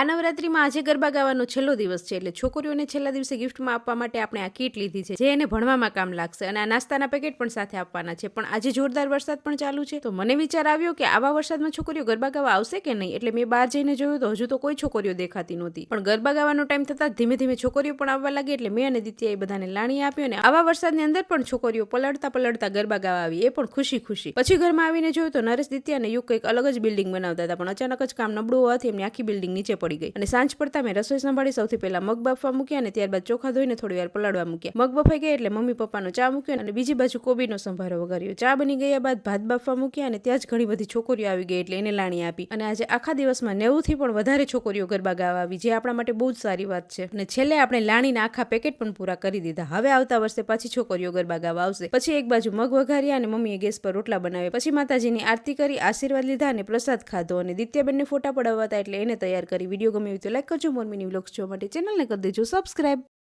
આ નવરાત્રીમાં આજે ગરબા ગાવાનો છેલ્લો દિવસ છે એટલે છોકરીઓને છેલ્લા દિવસે ગિફ્ટમાં આપવા માટે આપણે આ કીટ લીધી છે, જે એને ભણવામાં કામ લાગશે અને આ નાસ્તાના પેકેટ પણ સાથે આપવાના છે. પણ આજે જોરદાર વરસાદ પણ ચાલુ છે. તો મને વિચાર આવ્યો કે આવા વરસાદમાં છોકરીઓ ગરબા ગાવા આવશે કે નહીં? એટલે મેં બહાર જઈને જોયું તો હજુ તો કોઈ છોકરીઓ દેખાતી નહોતી. પણ ગરબા ગાવાનો ટાઈમ થતાં ધીમે ધીમે છોકરીઓ પણ આવવા લાગી એટલે મેં અને દિત્યાએ બધાને લાણી આપ્યો અને આવા વરસાદની અંદર પણ છોકરીઓ પલળતા પલળતા ગરબા ગાવા આવી. એ પણ ખુશી ખુશી. પછી ઘરમાં આવીને જોયું તો નરેશ, દિત્યા અને યુગ કંઈક અલગ જ બિલ્ડિંગ બનાવતા હતા, પણ અચાનક જ કામ નબળું હોવાથી એમની આખી બિલ્ડિંગ નીચે પડી ગઈ. અને સાંજ પડતા મેં રસોઈ સંભાળી સૌથી પહેલા મગ બાફવા મૂક્યા અને ત્યારબાદ ચોખા ધોઈને થોડી વાર પલાળવા મૂક્યા. મગ બફાઈ ગયા એટલે મમ્મી પપ્પાનો ચા મૂક્યો અને બીજી બાજુ કોબીનો સંભારો વઘાર્યો ચા બની ગયા બાદ ભાત બાફવા મૂક્યા અને ત્યાં જ ઘણી બધી છોકરીઓ આવી ગઈ એટલે એને લાણી આપી. અને આજે આખા દિવસમાં નેવું થી પણ વધારે છોકરીઓ ગરબા ગાવા આવી, જે આપણા માટે બહુ જ સારી વાત છે. અને છેલ્લે આપણે લાણીના આખા પેકેટ પણ પૂરા કરી દીધા. હવે આવતા વર્ષે પાછી છોકરીઓ ગરબા ગાવા આવશે. પછી એક બાજુ મગ વઘાર્યા અને મમ્મીએ ગેસ પર રોટલા બનાવ્યા. પછી માતાજીની આરતી કરી, આશીર્વાદ લીધા અને પ્રસાદ ખાધો અને દિત્યાબેનને ફોટા પડાવવા હતા એટલે એને તૈયાર કરી વીડિયો ગમે તો લાઈક કરજો. મોરમીની વ્લોગ્સ જોવા માટે ચેનલને કરી દેજો. સબસ્ક્રાઇબ